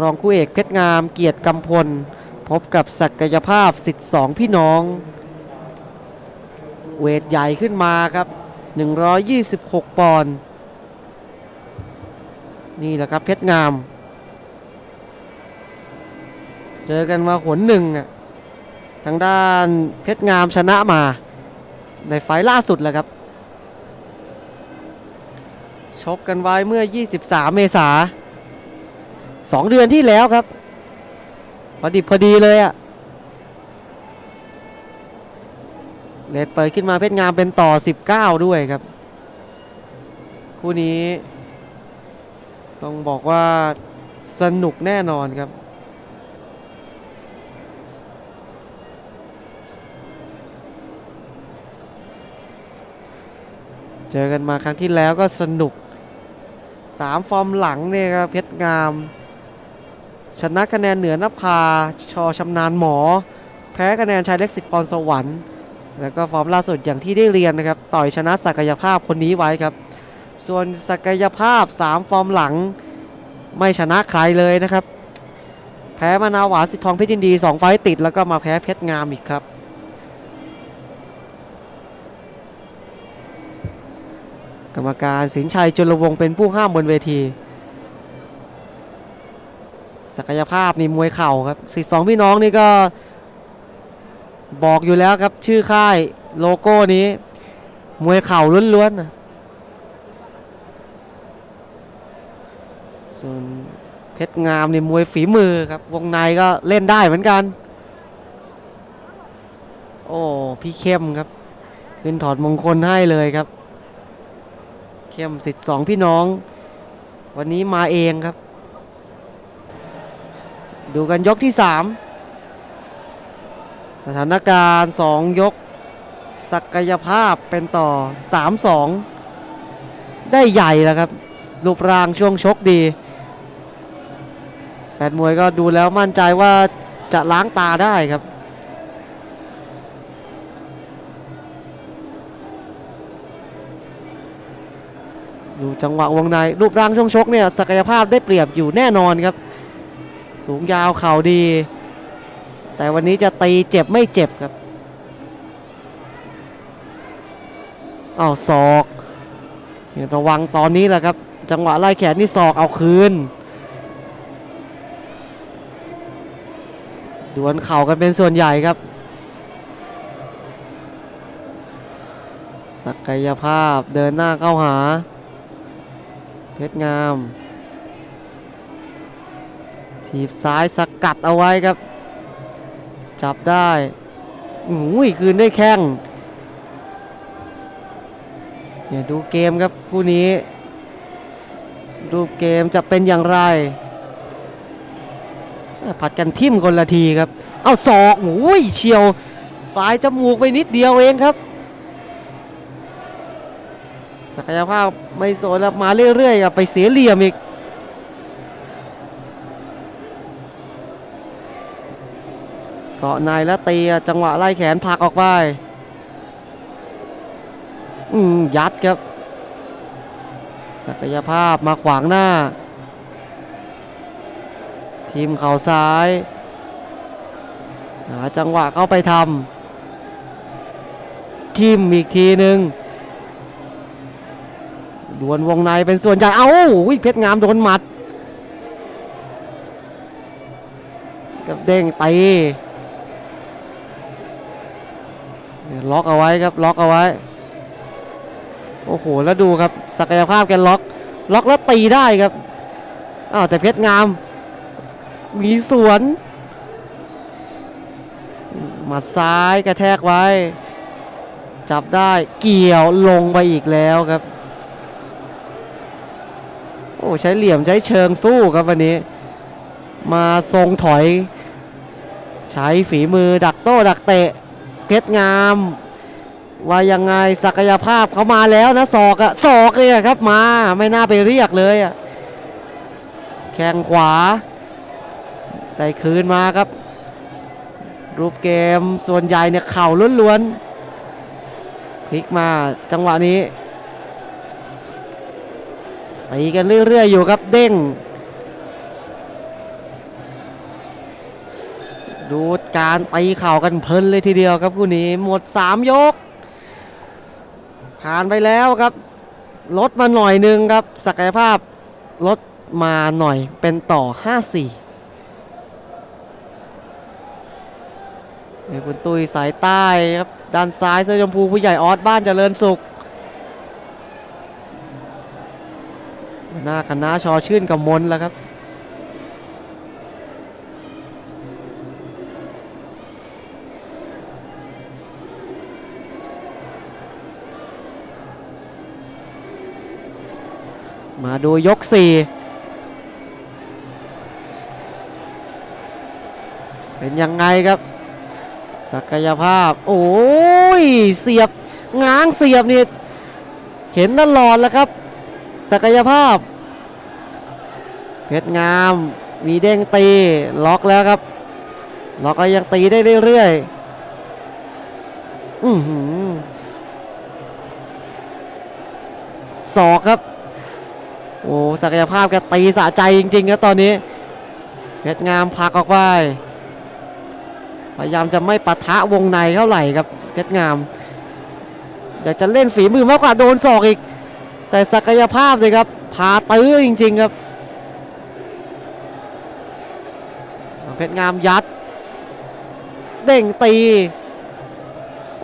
รองคู่เอกเพชรงามเกียรติกำพล พบกับศักยภาพสิทธิ์สองพี่น้อง เวทใหญ่ขึ้นมาครับ 126 ปอนด์นี่แหละครับเพชรงาม เจอกันมาหนหนึ่งอะทางด้านเพชรงามชนะมา ในไฟล์ล่าสุดแหละครับ ชกกันไว้เมื่อ 23 เมษา สองเดือนที่แล้วครับ พอดิบพอดีเลยอะเลดเปิดขึ้นมาเพชรงามเป็นต่อ 19 ด้วยครับ คู่นี้ ต้องบอกว่าสนุกแน่นอนครับเจอกันมาครั้งที่แล้วก็สนุกสามฟอร์มหลังเนี่ยครับเพชรงาม ชนะคะแนนเหนือนภาชอชำนาญหมอ แพ้คะแนนชายเล็กสิทธิ์ปอนสวรรค์ แล้วก็ฟอร์มล่าสุดอย่างที่ได้เรียนนะครับ ต่อยชนะศักยภาพคนนี้ไว้ครับ ส่วนศักยภาพ 3 ฟอร์มหลังไม่ชนะใครเลยนะครับ แพ้มานาหวานสิทธิ์ทองเพชรยินดี 2 ไฟต์ติด แล้วก็มาแพ้เพชรงามอีกครับกรรมการสินชัยจุลวงศ์เป็นผู้ห้ามบนเวที ศักยภาพนี่มวยเข่าครับสิทธิ์สองพี่น้องนี่ก็บอกอยู่แล้วครับชื่อค่ายโลโก้นี้ มวยเข่าล้วนๆส่วนเพชรงามนี่มวยฝีมือครับวงในก็เล่นได้เหมือนกัน โอ้พี่เข้มครับ ขึ้นถอดมงคลให้เลยครับ เข้มสิทธิ์สองพี่น้อง วันนี้มาเองครับ ดูกันยกที่ 3 สถานการณ์ 2 ยก ศักยภาพเป็นต่อ 3-2 ได้ใหญ่แล้วครับ รูปร่างช่วงชกดีแฟนมวยก็ดูแล้วมั่นใจว่าจะล้างตาได้ครับดูจังหวะวงในรูปร่างช่วงชกเนี่ยศักยภาพได้เปรียบอยู่แน่นอนครับ สูงยาวเข่าดี แต่วันนี้จะตีเจ็บไม่เจ็บครับเอาศอกเนี่ยระวังตอนนี้แหละครับ จังหวะไล่แขนนี่ศอกเอาคืนดวลเข่ากันเป็นส่วนใหญ่ครับ ศักยภาพเดินหน้าเข้าหา เพชรงาม ถีบซ้ายสกัดเอาไว้ครับ จับได้อุ้ยคืนด้วยแข้งเนี่ยดูเกมครับคู่นี้ รูปเกมจะเป็นอย่างไร ผัดกันทิ่มคนละทีครับ เอาศอกโอ้ยเฉียวปลายจมูกไปนิดเดียวเองครับ ศักยภาพไม่โซนแล้วมาเรื่อยๆครับไปเสียเหลี่ยมอีก กาะในแล้วตีอะจังหวะไล่แขนผลักออกไปอืมยัดครับ ศักยภาพมาขวางหน้า ทีมเข่าซ้ายหาจังหวะเข้าไปทำทีมอีกทีหนึ่งดวลวงในเป็นส่วนใหญ่ เอ้าอุ๊ยเพชรงามโดนหมัดกับเด้งตี ล็อกเอาไว้ครับล็อกเอาไว้ โอ้โหแล้วดูครับศักยภาพแกล็อก ล็อกแล้วตีได้ครับอ้าวแต่เพชรงาม มีสวนหมัดซ้ายกระแทกไว้ จับได้เกี่ยวลงไปอีกแล้วครับ โอ้ใช้เหลี่ยมใช้เชิงสู้ครับวันนี้ มาทรงถอย ใช้ฝีมือดักโต้ดักเตะ เพชรงาม ว่ายังไงศักยภาพเขามาแล้วนะศอกอะศอกเลยครับมาไม่น่าไปเรียกเลยอะแข้งขวาได้คืนมาครับ รูปเกมส่วนใหญ่เนี่ยเข่าล้วนๆพลิกมาจังหวะนี้ตีกันเรื่อยๆอยู่ครับเด้ง ดูการตีเข่ากันเพลินเลยทีเดียวครับคู่นี้หมด 3 ยก ผ่านไปแล้วครับ ลดมาหน่อยหนึงครับ ศักยภาพลดมาหน่อยเป็นต่อ 5-4นี่คุณตุ้ยสายใต้ครับ ด้านซ้ายเสื้อชมพูผู้ใหญ่ออสบ้านเจริญสุขหัวหน้าคณะชอชื่นกับมนแล้วครับ มาดูยกสี่เป็นยังไงครับ ศักยภาพ โอ้ย เสียบง้างเสียบนี่ เห็นตลอดแล้วครับ ศักยภาพ เพชรงาม มีเด้งตี ล็อกแล้วครับ ล็อกก็ยังตีได้เรื่อยๆ อือหือศอกครับ โอ้ศักยภาพแกตีสะใจจริงๆครับตอนนี้เพชรงามพักออกไปพยายามจะไม่ปะทะวงในเท่าไหร่ครับเพชรงามอยากจะเล่นฝีมือมากกว่าโดนศอกอีก แต่ศักยภาพสิครับพาตื้อจริง ๆ ครับเพชรงามยัด เด้งตี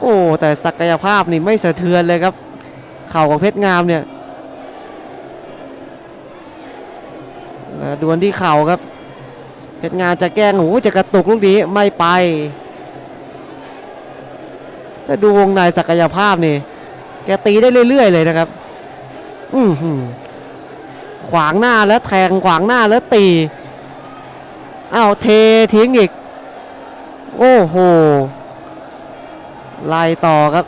โอ้แต่ศักยภาพนี่ไม่สะเทือนเลยครับ เข่าของเพชรงามเนี่ย ดวลที่เข่าครับ เพชรงานจะแกล้งโอ้โหจะกระตุกลูกนี้ไม่ไป จะดูวงในศักยภาพนี่ แกตีได้เรื่อย ๆ เลยนะครับ อือหือขวางหน้าแล้วแทงขวางหน้าแล้วตีอ้าวเททิ้งอีก โอ้โหไล่ต่อครับ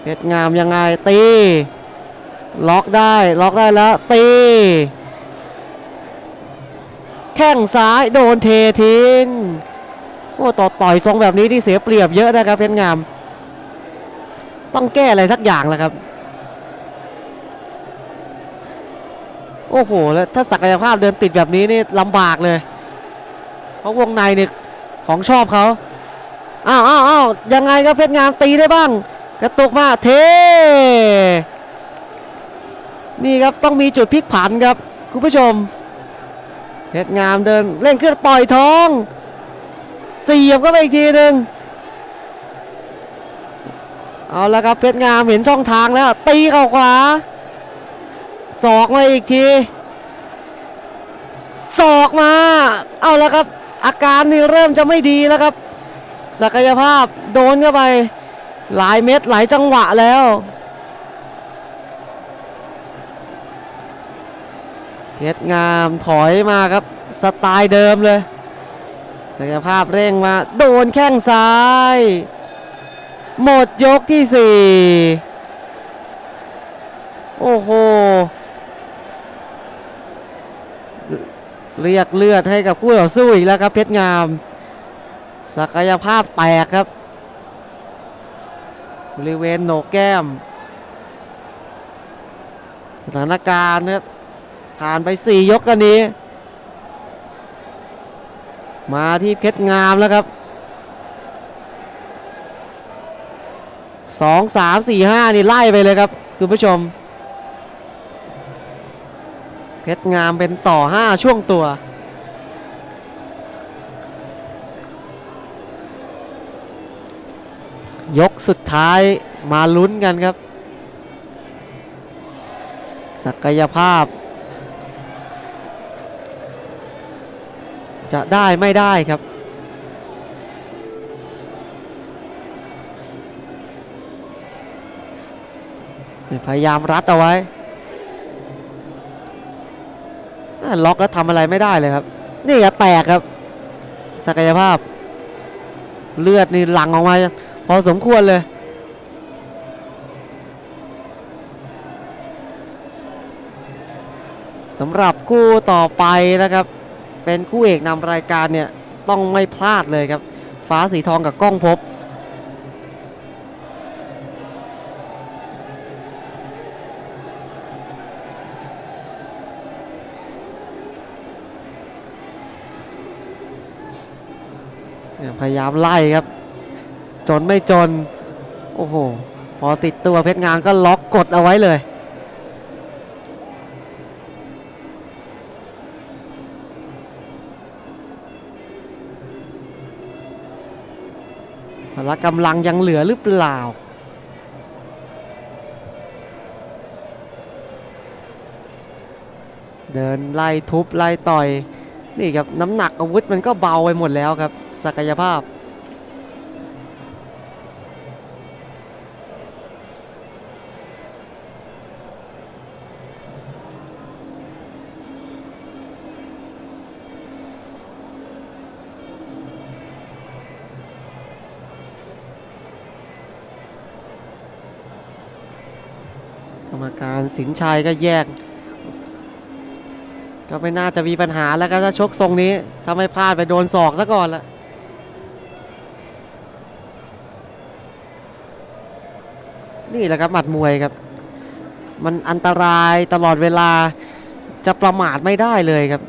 เพชรงามยังไงตี ล็อกได้ ล็อกได้แล้วตี แข้งซ้ายโดนเททิ้งโอ้ต่อต่อยทรงแบบนี้ที่เสียเปรียบเยอะนะครับเพชรงาม ต้องแก้อะไรสักอย่างแล้วครับ โอ้โห แล้วถ้าศักยภาพเดินติดแบบนี้นี่ลำบากเลย เพราะวงในเนี่ยของชอบเขาอ้าวอ้าวอ้าวยังไงครับเพชรงามตีได้บ้าง กระตุกมาเท นี่ครับต้องมีจุดพลิกผันครับคุณผู้ชม เพชรงามเดินเล่นเครื่องต่อยท้องเสียบก็ไปอีกทีหนึ่งเอาละครับเพชรงามเห็นช่องทางแล้ว ตีเข้าขวาศอกมาอีกทีศอกมา เอาละครับ อาการนี่เริ่มจะไม่ดีแล้วครับ ศักยภาพโดนเข้าไป หลายเม็ดหลายจังหวะแล้ว เพชรงามถอยมาครับสไตล์เดิมเลยศักยภาพเร่งมาโดนแข้งซ้าย หมดยกที่สี่โอ้โห เรียกเลือดให้กับคู่ต่อสู้อีกแล้วครับเพชรงาม ศักยภาพแตกครับ บริเวณโหนกแก้ม สถานการณ์ครับ ผ่านไป 4 ยกกันนี้ มาที่เพชรงามแล้วครับ 2 3 4 5 นี่ไล่ไปเลยครับ คุณผู้ชม เพชรงามเป็นต่อ 5 ช่วงตัวยกสุดท้ายมาลุ้นกันครับ ศักยภาพ จะได้ไม่ได้ครับ พยายามรัดเอาไว้ ล็อกแล้วทำอะไรไม่ได้เลยครับ นี่ก็แตกครับ ศักยภาพ เลือดนี่หลั่งออกมา พอสมควรเลยสำหรับคู่ต่อไปนะครับ เป็นคู่เอกนำรายการเนี่ยต้องไม่พลาดเลยครับ ฟ้าสีทองกับกล้องพบ พยายามไล่ครับ จนไม่จน โอ้โห พอติดตัวเพชรงามก็ล็อกกดเอาไว้เลย ละกำลังยังเหลือหรือเปล่า เดินไล่ทุบไล่ต่อย นี่ครับน้ำหนักอาวุธมันก็เบาไปหมดแล้วครับ ศักยภาพ รรมการสินชัยก็แยก ก็ไม่น่าจะมีปัญหาแล้วก็ถ้าชกทรงนี้ถ้าไม่พลาดไปโดนศอกซะก่อนละนี่แหละครับหมัดมวยครับ มันอันตรายตลอดเวลาจะประมาทไม่ได้เลยครับ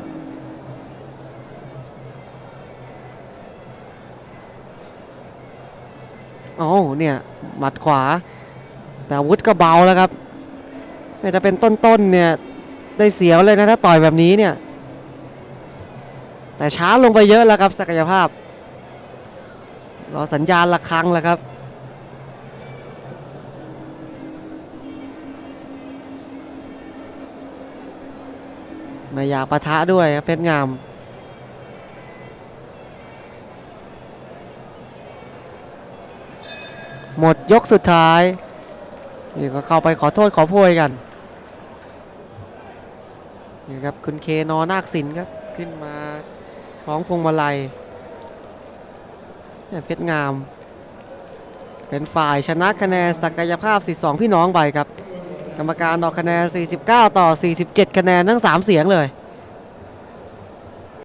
โอ้เนี่ย หมัดขวา แต่อาวุธก็เบาแล้วครับ ไม่จะเป็นต้นๆเนี่ยได้เสียวเลยนะถ้าต่อยแบบนี้เนี่ยแต่ช้าลงไปเยอะแล้วครับศักยภาพ รอสัญญาณระฆังแล้วครับ ไม่อยากปะทะด้วยครับเพชรงามหมดยกสุดท้าย นี่ก็เข้าไปขอโทษขอโพยกัน นี่ครับคุณเคนอนาคสินครับขึ้นมาคล้องพวงมาลัยเนี่ยเพชรงาม เป็นฝ่ายชนะคะแนนศักยภาพ12พี่น้องไปครับ กรรมการออกคะแนน 49 ต่อ 47 คะแนนทั้ง 3 เสียงเลย